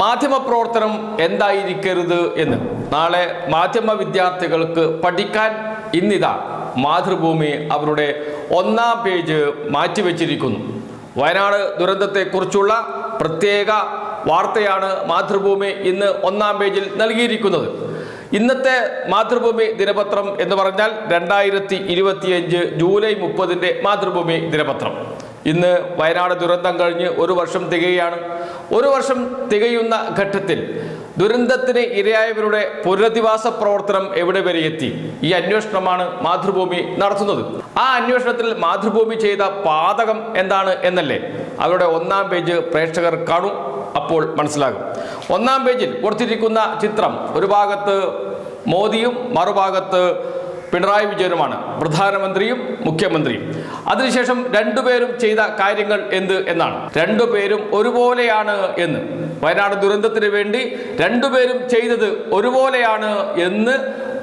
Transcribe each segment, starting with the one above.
മാധ്യമപ്രവർത്തനം എന്തായിരിക്കരുത് എന്ന്. നാളെ മാധ്യമ വിദ്യാർത്ഥികൾക്ക് പഠിക്കാൻ ഇന്നിതാ മാതൃഭൂമി അവരുടെ ഒന്നാം പേജ് മാറ്റിവെച്ചിരിക്കുന്നു. വയനാട് ദുരന്തത്തെക്കുറിച്ചുള്ള പ്രത്യേക വാർത്തയാണ് മാതൃഭൂമി ഇന്ന് ഒന്നാം പേജിൽ നൽകിയിരിക്കുന്നത്. ഇന്നത്തെ മാതൃഭൂമി ദിനപത്രം എന്ന് പറഞ്ഞാൽ രണ്ടായിരത്തി ഇരുപത്തിയഞ്ച് ജൂലൈ മുപ്പതിന്റെ മാതൃഭൂമി ദിനപത്രം. ഇന്ന് വയനാട് ദുരന്തം കഴിഞ്ഞ് ഒരു വർഷം തികയാണ്. ഒരു വർഷം തികയുന്ന ഘട്ടത്തിൽ ദുരന്തത്തിന് ഇരയായവരുടെ പുനരധിവാസ പ്രവർത്തനം എവിടെ വരെ എത്തി? ഈ അന്വേഷണമാണ് മാതൃഭൂമി നടത്തുന്നത്. ആ അന്വേഷണത്തിൽ മാതൃഭൂമി ചെയ്ത പാതകം എന്താണ് എന്നല്ലേ അവരുടെ ഒന്നാം പേജ് പ്രേക്ഷകർ കാണും അപ്പോൾ മനസ്സിലാകും. ഒന്നാം പേജിൽ കൊടുത്തിരിക്കുന്ന ചിത്രം ഒരു ഭാഗത്ത് മോദിയും മറുഭാഗത്ത് പിണറായി വിജയനുമാണ്. പ്രധാനമന്ത്രിയും മുഖ്യമന്ത്രിയും. അതിനുശേഷം രണ്ടുപേരും ചെയ്ത കാര്യങ്ങൾ എന്ത് എന്നാണ്. രണ്ടുപേരും ഒരുപോലെയാണ് എന്ന്. വയനാട് ദുരന്തത്തിന് വേണ്ടി രണ്ടുപേരും ചെയ്തത് ഒരുപോലെയാണ് എന്ന്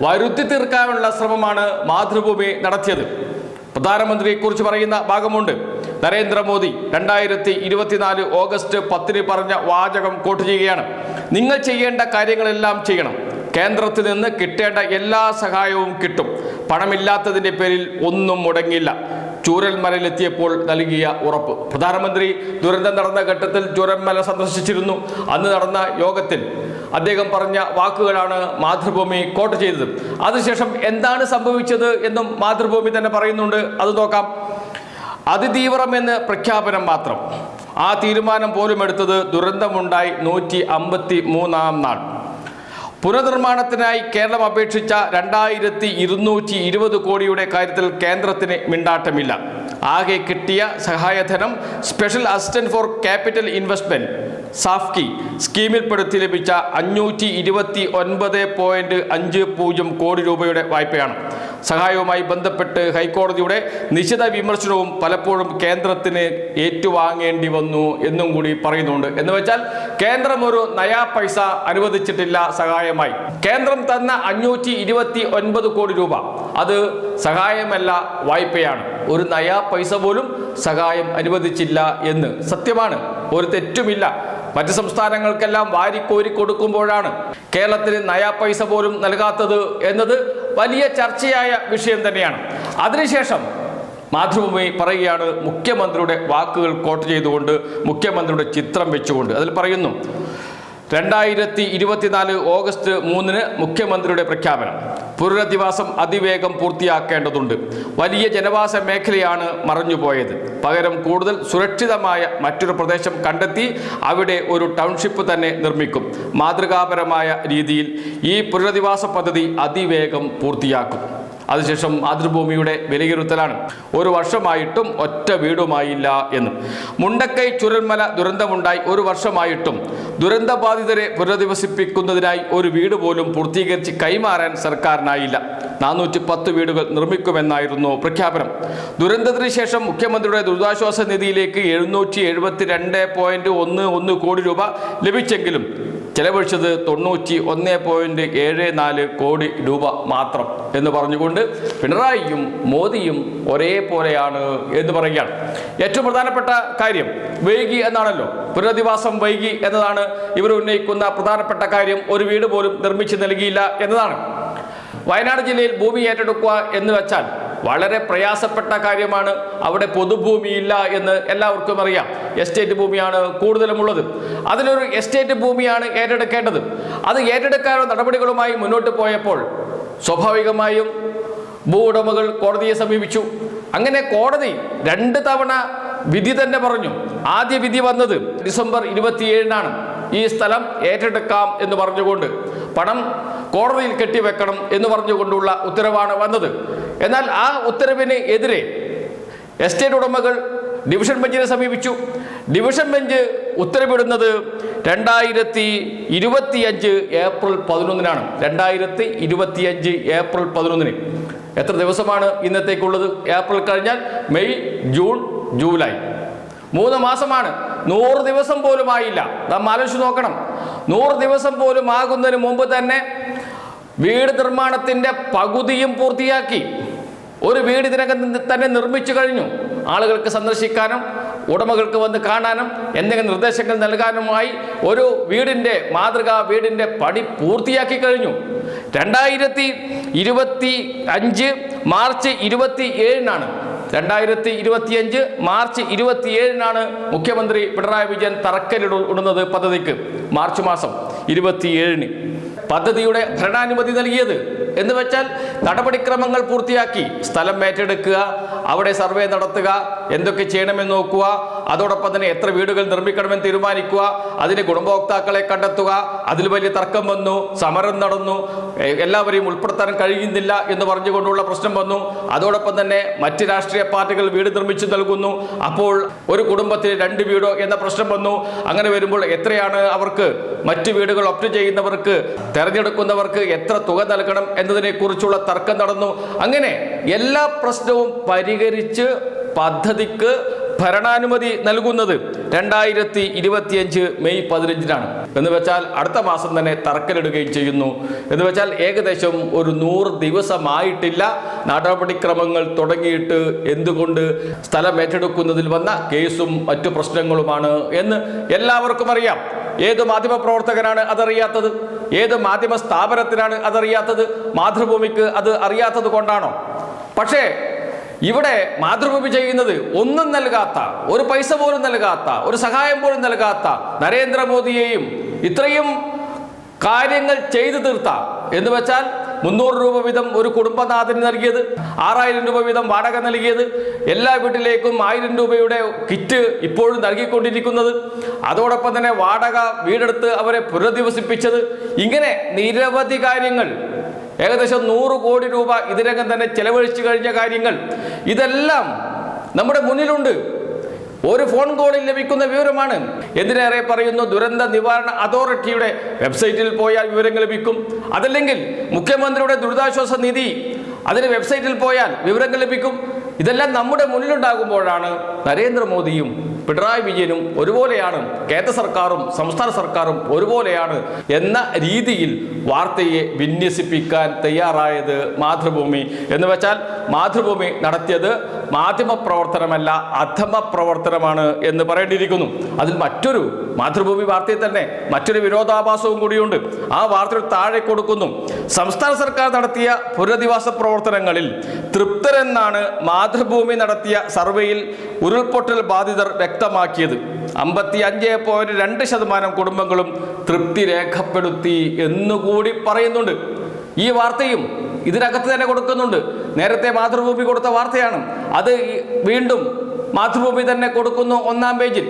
വരുത്തി തീർക്കാനുള്ള ശ്രമമാണ് മാതൃഭൂമി നടത്തിയത്. പ്രധാനമന്ത്രിയെക്കുറിച്ച് പറയുന്ന ഭാഗമുണ്ട്. നരേന്ദ്രമോദി രണ്ടായിരത്തി ഇരുപത്തിനാല് ഓഗസ്റ്റ് പത്തിന് പറഞ്ഞ വാചകം കോട്ട് ചെയ്യുകയാണ്. നിങ്ങൾ ചെയ്യേണ്ട കാര്യങ്ങളെല്ലാം ചെയ്യണം. കേന്ദ്രത്തിൽ നിന്ന് കിട്ടേണ്ട എല്ലാ സഹായവും കിട്ടും. പണമില്ലാത്തതിന്റെ പേരിൽ ഒന്നും മുടങ്ങില്ല. ചൂരൽമലയിലെത്തിയപ്പോൾ നൽകിയ ഉറപ്പ്. പ്രധാനമന്ത്രി ദുരന്തം നടന്ന ഘട്ടത്തിൽ ചൂരൽമല സന്ദർശിച്ചിരുന്നു. അന്ന് നടന്ന യോഗത്തിൽ അദ്ദേഹം പറഞ്ഞ വാക്കുകളാണ് മാതൃഭൂമി കോട്ട് ചെയ്തത്. അതിനുശേഷം എന്താണ് സംഭവിച്ചത് എന്നും മാതൃഭൂമി തന്നെ പറയുന്നുണ്ട്. അത് നോക്കാം. അതിതീവ്രമെന്ന് പ്രഖ്യാപനം മാത്രം. ആ തീരുമാനം പോലും എടുത്തത് ദുരന്തമുണ്ടായി നൂറ്റി അമ്പത്തി മൂന്നാം നാൾ. പുനർനിർമ്മാണത്തിനായി കേരളം അപേക്ഷിച്ച രണ്ടായിരത്തി ഇരുന്നൂറ്റി ഇരുപത് കോടിയുടെ കാര്യത്തിൽ കേന്ദ്രത്തിന് മിണ്ടാട്ടമില്ല. ആകെ കിട്ടിയ സഹായധനം special assistant for capital investment സാഫ്കി സ്കീമിൽപ്പെടുത്തി ലഭിച്ച അഞ്ഞൂറ്റി ഇരുപത്തി ഒൻപത് പോയിന്റ് അഞ്ച് പൂജ്യം കോടി രൂപയുടെ വായ്പയാണ്. സഹായവുമായി ബന്ധപ്പെട്ട് ഹൈക്കോടതിയുടെ നിശിത വിമർശനവും പലപ്പോഴും കേന്ദ്രത്തിന് ഏറ്റുവാങ്ങേണ്ടി വന്നു എന്നും കൂടി പറയുന്നുണ്ട്. എന്ന് വെച്ചാൽ കേന്ദ്രം ഒരു നയാ പൈസ അനുവദിച്ചിട്ടില്ല സഹായമായി. കേന്ദ്രം തന്ന അഞ്ഞൂറ്റി ഇരുപത്തി ഒൻപത് കോടി രൂപ. അത് സഹായമല്ല വായ്പയാണ്. ഒരു നയാ പൈസ പോലും സഹായം അനുവദിച്ചില്ല എന്ന്. സത്യമാണ്. ഒരു തെറ്റുമില്ല. മറ്റ് സംസ്ഥാനങ്ങൾക്കെല്ലാം വാരിക്കോരി കൊടുക്കുമ്പോഴാണ് കേരളത്തിന് നയാ പൈസ പോലും നൽകാത്തത് എന്നത് വലിയ ചർച്ചയായ വിഷയം തന്നെയാണ്. അതിനുശേഷം മാതൃഭൂമി പറയുകയാണ് മുഖ്യമന്ത്രിയുടെ വാക്കുകൾ കോട്ട് ചെയ്തുകൊണ്ട് മുഖ്യമന്ത്രിയുടെ ചിത്രം വെച്ചുകൊണ്ട്. അതിൽ പറയുന്നു രണ്ടായിരത്തി ഇരുപത്തിനാല് ഓഗസ്റ്റ് മൂന്നിന് മുഖ്യമന്ത്രിയുടെ പ്രഖ്യാപനം. പുനരധിവാസം അതിവേഗം പൂർത്തിയാക്കേണ്ടതുണ്ട്. വലിയ ജനവാസ മേഖലയാണ് മറഞ്ഞുപോയത്. പകരം കൂടുതൽ സുരക്ഷിതമായ മറ്റൊരു പ്രദേശം കണ്ടെത്തി അവിടെ ഒരു ടൗൺഷിപ്പ് തന്നെ നിർമ്മിക്കും. മാതൃകാപരമായ രീതിയിൽ ഈ പുനരധിവാസ പദ്ധതി അതിവേഗം പൂർത്തിയാക്കും. അതിനുശേഷം മാതൃഭൂമിയുടെ വിലയിരുത്തലാണ്. ഒരു വർഷമായിട്ടും ഒറ്റ വീടുമായില്ല എന്ന്. മുണ്ടക്കൈ ചുരൽമല ദുരന്തമുണ്ടായി ഒരു വർഷമായിട്ടും. ദുരന്തബാധിതരെ പുനരധിവസിപ്പിക്കുന്നതിനായി ഒരു വീട് പോലും പൂർത്തീകരിച്ച് കൈമാറാൻ സർക്കാരിനായില്ല. നാനൂറ്റി പത്ത് വീടുകൾ നിർമ്മിക്കുമെന്നായിരുന്നു പ്രഖ്യാപനം. ദുരന്തത്തിന് ശേഷം മുഖ്യമന്ത്രിയുടെ ദുരിതാശ്വാസ നിധിയിലേക്ക് എഴുന്നൂറ്റി എഴുപത്തി രണ്ട് പോയിന്റ് ഒന്ന് ഒന്ന് കോടി രൂപ ലഭിച്ചെങ്കിലും ചെലവഴിച്ചത് തൊണ്ണൂറ്റി ഒന്ന് പോയിന്റ് ഏഴ് നാല് കോടി രൂപ മാത്രം എന്ന് പറഞ്ഞുകൊണ്ട് പിണറായിയും മോദിയും ഒരേപോലെയാണ് എന്ന് പറയുകയാണ്. ഏറ്റവും പ്രധാനപ്പെട്ട കാര്യം വൈകി എന്നാണല്ലോ. പുനരധിവാസം വൈകി എന്നതാണ് ഇവർ ഉന്നയിക്കുന്ന പ്രധാനപ്പെട്ട കാര്യം. ഒരു വീട് പോലും നിർമ്മിച്ചു നൽകിയില്ല എന്നതാണ്. വയനാട് ജില്ലയിൽ ഭൂമി ഏറ്റെടുക്കുക എന്ന് വെച്ചാൽ വളരെ പ്രയാസപ്പെട്ട കാര്യമാണ്. അവിടെ പൊതുഭൂമിയില്ല എന്ന് എല്ലാവർക്കും അറിയാം. എസ്റ്റേറ്റ് ഭൂമിയാണ് കൂടുതലുമുള്ളത്. അതിലൊരു എസ്റ്റേറ്റ് ഭൂമിയാണ് ഏറ്റെടുക്കേണ്ടത്. അത് ഏറ്റെടുക്കാനുള്ള നടപടികളുമായി മുന്നോട്ട് പോയപ്പോൾ സ്വാഭാവികമായും ഭൂ ഉടമകൾ കോടതിയെ സമീപിച്ചു. അങ്ങനെ കോടതി രണ്ട് തവണ വിധി തന്നെ പറഞ്ഞു. ആദ്യ വിധി വന്നത് ഡിസംബർ ഇരുപത്തിയേഴിനാണ്. ഈ സ്ഥലം ഏറ്റെടുക്കാം എന്ന് പറഞ്ഞുകൊണ്ട് പണം കോടതിയിൽ കെട്ടിവെക്കണം എന്ന് പറഞ്ഞുകൊണ്ടുള്ള ഉത്തരവാണ് വന്നത്. എന്നാൽ ആ ഉത്തരവിന് എതിരെ എസ്റ്റേറ്റ് ഉടമകൾ ഡിവിഷൻ ബെഞ്ചിനെ സമീപിച്ചു. ഡിവിഷൻ ബെഞ്ച് ഉത്തരവിടുന്നത് രണ്ടായിരത്തി ഇരുപത്തിയഞ്ച് ഏപ്രിൽ പതിനൊന്നിനാണ്. രണ്ടായിരത്തി ഇരുപത്തിയഞ്ച് ഏപ്രിൽ പതിനൊന്നിന്. എത്ര ദിവസമാണ് ഇന്നത്തേക്കുള്ളത്? ഏപ്രിൽ കഴിഞ്ഞാൽ മെയ് ജൂൺ ജൂലൈ. മൂന്ന് മാസമാണ്. നൂറ് ദിവസം പോലും ആയില്ല. നാം ആലോചിച്ച് നോക്കണം. നൂറ് ദിവസം പോലും ആകുന്നതിന് മുമ്പ് തന്നെ വീട് നിർമ്മാണത്തിന്റെ പകുതിയും പൂർത്തിയാക്കി. ഒരു വീട് ഇതിനകം തന്നെ നിർമ്മിച്ചു കഴിഞ്ഞു. ആളുകൾക്ക് സന്ദർശിക്കാനും ഉടമകൾക്ക് വന്ന് കാണാനും എന്തെങ്കിലും നിർദ്ദേശങ്ങൾ നൽകാനുമായി ഒരു വീടിന്റെ മാതൃകാ വീടിന്റെ പണി പൂർത്തിയാക്കി കഴിഞ്ഞു. രണ്ടായിരത്തി ഇരുപത്തി അഞ്ച് മാർച്ച് ഇരുപത്തി ഏഴിനാണ്. രണ്ടായിരത്തി ഇരുപത്തിയഞ്ച് മാർച്ച് ഇരുപത്തിയേഴിനാണ് മുഖ്യമന്ത്രി പിണറായി വിജയൻ തറക്കല്ലിടുന്നത് പദ്ധതിക്ക്. മാർച്ച് മാസം ഇരുപത്തിയേഴിന് പദ്ധതിയുടെ ഭരണാനുമതി നൽകിയത് എന്ന് വെച്ചാൽ നടപടിക്രമങ്ങൾ പൂർത്തിയാക്കി സ്ഥലം ഏറ്റെടുക്കുക അവിടെ സർവേ നടത്തുക എന്തൊക്കെ ചെയ്യണമെന്ന് നോക്കുക അതോടൊപ്പം തന്നെ എത്ര വീടുകൾ നിർമ്മിക്കണമെന്ന് തീരുമാനിക്കുക അതിന് ഗുണഭോക്താക്കളെ കണ്ടെത്തുക അതിൽ വലിയ തർക്കം വന്നു സമരം നടന്നു എല്ലാവരെയും ഉൾപ്പെടുത്താൻ കഴിയുന്നില്ല എന്ന് പറഞ്ഞുകൊണ്ടുള്ള പ്രശ്നം വന്നു. അതോടൊപ്പം തന്നെ മറ്റ് രാഷ്ട്രീയ പാർട്ടികൾ വീട് നിർമ്മിച്ചു നൽകുന്നു. അപ്പോൾ ഒരു കുടുംബത്തിൽ രണ്ട് വീടോ എന്ന പ്രശ്നം വന്നു. അങ്ങനെ വരുമ്പോൾ എത്രയാണ് അവർക്ക് മറ്റ് വീടുകൾ ഒപ്റ്റ് ചെയ്യുന്നവർക്ക് തെരഞ്ഞെടുക്കുന്നവർക്ക് എത്ര തുക നൽകണം എന്നതിനെക്കുറിച്ചുള്ള തർക്കം നടന്നു. അങ്ങനെ എല്ലാ പ്രശ്നവും പരിഹരിച്ച് പദ്ധതിക്ക് ഭരണാനുമതി നൽകുന്നത് രണ്ടായിരത്തി ഇരുപത്തിയഞ്ച് മെയ് പതിനഞ്ചിനാണ്. എന്ന് വെച്ചാൽ അടുത്ത മാസം തന്നെ തറക്കല്ലിടുകയും ചെയ്യുന്നു. എന്ന് വെച്ചാൽ ഏകദേശം ഒരു നൂറ് ദിവസമായിട്ടില്ല. നടപടിക്രമങ്ങൾ തുടങ്ങിയിട്ട് എന്തുകൊണ്ട് സ്ഥലം ഏറ്റെടുക്കുന്നതിൽ വന്ന കേസും മറ്റു പ്രശ്നങ്ങളുമാണ് എന്ന് എല്ലാവർക്കും അറിയാം. ഏത് മാധ്യമ പ്രവർത്തകനാണ് അതറിയാത്തത്? ഏത് മാധ്യമ സ്ഥാപനത്തിനാണ് അതറിയാത്തത്? മാതൃഭൂമിക്ക് അത് അറിയാത്തത് കൊണ്ടാണോ? പക്ഷേ ഇവിടെ മാതൃഭൂമി ചെയ്യുന്നത് ഒന്നും നൽകാത്ത ഒരു പൈസ പോലും നൽകാത്ത ഒരു സഹായം പോലും നൽകാത്ത നരേന്ദ്രമോദിയെയും ഇത്രയും കാര്യങ്ങൾ ചെയ്തു തീർത്ത എന്ന് വെച്ചാൽ മുന്നൂറ് രൂപ വീതം ഒരു കുടുംബനാഥന് നൽകിയത് ആറായിരം രൂപ വീതം വാടക നൽകിയത് എല്ലാ വീട്ടിലേക്കും ആയിരം രൂപയുടെ കിറ്റ് ഇപ്പോഴും നൽകിക്കൊണ്ടിരിക്കുന്നത് അതോടൊപ്പം തന്നെ വാടക വീടെടുത്ത് അവരെ പുനരധിവസിപ്പിച്ചത്. ഇങ്ങനെ നിരവധി കാര്യങ്ങൾ ഏകദേശം നൂറ് കോടി രൂപ ഇതിനകം തന്നെ ചെലവഴിച്ചു കഴിഞ്ഞ കാര്യങ്ങൾ. ഇതെല്ലാം നമ്മുടെ മുന്നിലുണ്ട്. ഒരു ഫോൺ കോളിൽ ലഭിക്കുന്ന വിവരമാണ്. എന്തിനേറെ പറയുന്നു? ദുരന്ത നിവാരണ അതോറിറ്റിയുടെ വെബ്സൈറ്റിൽ പോയാൽ വിവരങ്ങൾ ലഭിക്കും. അതല്ലെങ്കിൽ മുഖ്യമന്ത്രിയുടെ ദുരിതാശ്വാസ നിധി. അതിന് വെബ്സൈറ്റിൽ പോയാൽ വിവരങ്ങൾ ലഭിക്കും. ഇതെല്ലാം നമ്മുടെ മുന്നിലുണ്ടാകുമ്പോഴാണ് നരേന്ദ്രമോദിയും പിണറായി വിജയനും ഒരുപോലെയാണ് കേന്ദ്ര സർക്കാരും സംസ്ഥാന സർക്കാരും ഒരുപോലെയാണ് എന്ന രീതിയിൽ വാർത്തയെ വിന്യസിപ്പിക്കാൻ തയ്യാറായത് മാതൃഭൂമി. എന്ന് വെച്ചാൽ മാതൃഭൂമി നടത്തിയത് മാധ്യമ പ്രവർത്തനമല്ല അധമ പ്രവർത്തനമാണ് എന്ന് പറയേണ്ടിയിരിക്കുന്നു. അതിൽ മറ്റൊരു മാതൃഭൂമി വാർത്തയിൽ തന്നെ മറ്റൊരു വിരോധാഭാസവും കൂടിയുണ്ട്. ആ വാർത്തയുടെ താഴെ കൊടുക്കുന്നു. സംസ്ഥാന സർക്കാർ നടത്തിയ പുനരധിവാസ പ്രവർത്തനങ്ങളിൽ തൃപ്തരെന്നാണ് മാതൃഭൂമി നടത്തിയ സർവേയിൽ ഉരുൾപൊട്ടൽ ബാധിതർ വ്യക്തമാക്കിയത്. അമ്പത്തി അഞ്ച് പോയിന്റ് രണ്ട് ശതമാനം കുടുംബങ്ങളും തൃപ്തി രേഖപ്പെടുത്തി എന്നുകൂടി പറയുന്നുണ്ട്. ഈ വാർത്തയും ഇതിനകത്ത് തന്നെ കൊടുക്കുന്നുണ്ട്. നേരത്തെ മാതൃഭൂമി കൊടുത്ത വാർത്തയാണ്. അത് വീണ്ടും മാതൃഭൂമി തന്നെ കൊടുക്കുന്നു ഒന്നാം പേജിൽ.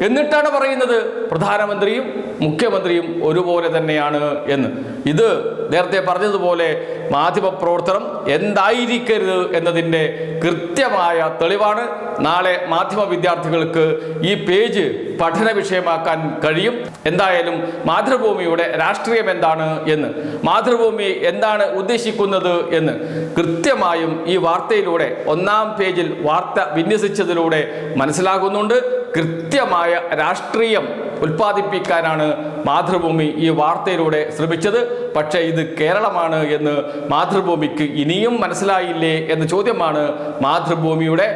എന്നിട്ടാണ് പറയുന്നത്. പ്രധാനമന്ത്രിയും മുഖ്യമന്ത്രിയും ഒരുപോലെ തന്നെയാണ് എന്ന്. ഇത് നേരത്തെ പറഞ്ഞതുപോലെ മാധ്യമപ്രവർത്തനം എന്തായിരിക്കരുത് എന്നതിന്റെ കൃത്യമായ തെളിവാണ്. നാളെ മാധ്യമ വിദ്യാർത്ഥികൾക്ക് ഈ പേജ് പഠന വിഷയമാക്കാൻ കഴിയും. എന്തായാലും മാതൃഭൂമിയുടെ രാഷ്ട്രീയം എന്താണ് എന്ന്. മാതൃഭൂമി എന്താണ് ഉദ്ദേശിക്കുന്നത് എന്ന് കൃത്യമായും ഈ വാർത്തയിലൂടെ ഒന്നാം പേജിൽ വാർത്ത വിന്യസിച്ചതിലൂടെ മനസ്സിലാകുന്നുണ്ട്. കൃത്യമായ രാഷ്ട്രീയം ഉൽപ്പാദിപ്പിക്കാനാണ് മാതൃഭൂമി ഈ വാർത്തയിലൂടെ ശ്രമിച്ചത്. പക്ഷേ ഇത് കേരളമാണ് എന്ന് മാതൃഭൂമിക്ക് ഇനിയും മനസ്സിലായില്ലേ എന്ന ചോദ്യമാണ് മാതൃഭൂമിയുടെ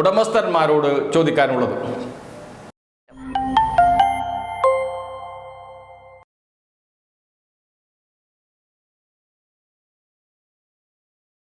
ഉടമസ്ഥന്മാരോട് ചോദിക്കാനുള്ളത്.